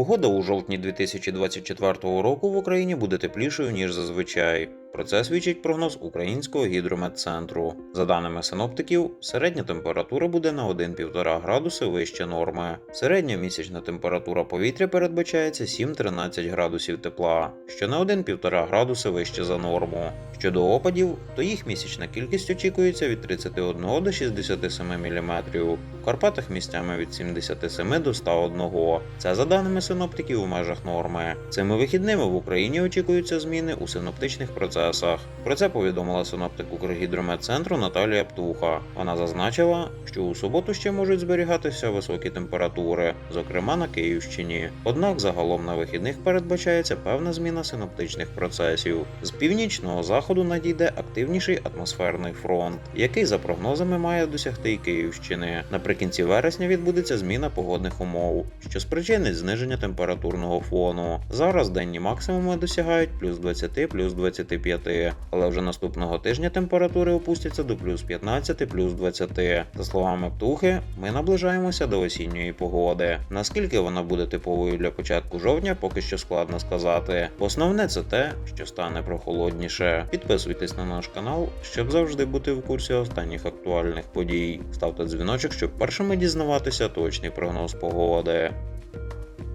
Погода у жовтні 2024 року в Україні буде теплішою, ніж зазвичай. Про це свідчить прогноз Українського гідрометцентру. За даними синоптиків, середня температура буде на 1,5 градуси вище норми. Середня місячна температура повітря передбачається 7-13 градусів тепла, що на 1,5 градуси вище за норму. Щодо опадів, то їх місячна кількість очікується від 31 до 67 мм, в Карпатах місцями від 77 до 101. Це за даними синоптиків у межах норми. Цими вихідними в Україні очікуються зміни у синоптичних процесах. Про це повідомила синоптик Укргідрометцентру Наталія Птуха. Вона зазначила, що у суботу ще можуть зберігатися високі температури, зокрема на Київщині. Однак загалом на вихідних передбачається певна зміна синоптичних процесів. З північного заходу надійде активніший атмосферний фронт, який за прогнозами має досягти і Київщини. Наприкінці вересня відбудеться зміна погодних умов, що спричинить зниження температурного фону. Зараз денні максимуми досягають плюс 20, плюс 25, але вже наступного тижня температури опустяться до плюс 15, плюс 20. За словами Птухи, ми наближаємося до осінньої погоди. Наскільки вона буде типовою для початку жовтня, поки що складно сказати. Основне це те, що стане прохолодніше. Підписуйтесь на наш канал, щоб завжди бути в курсі останніх актуальних подій. Ставте дзвіночок, щоб першими дізнаватися точний прогноз погоди.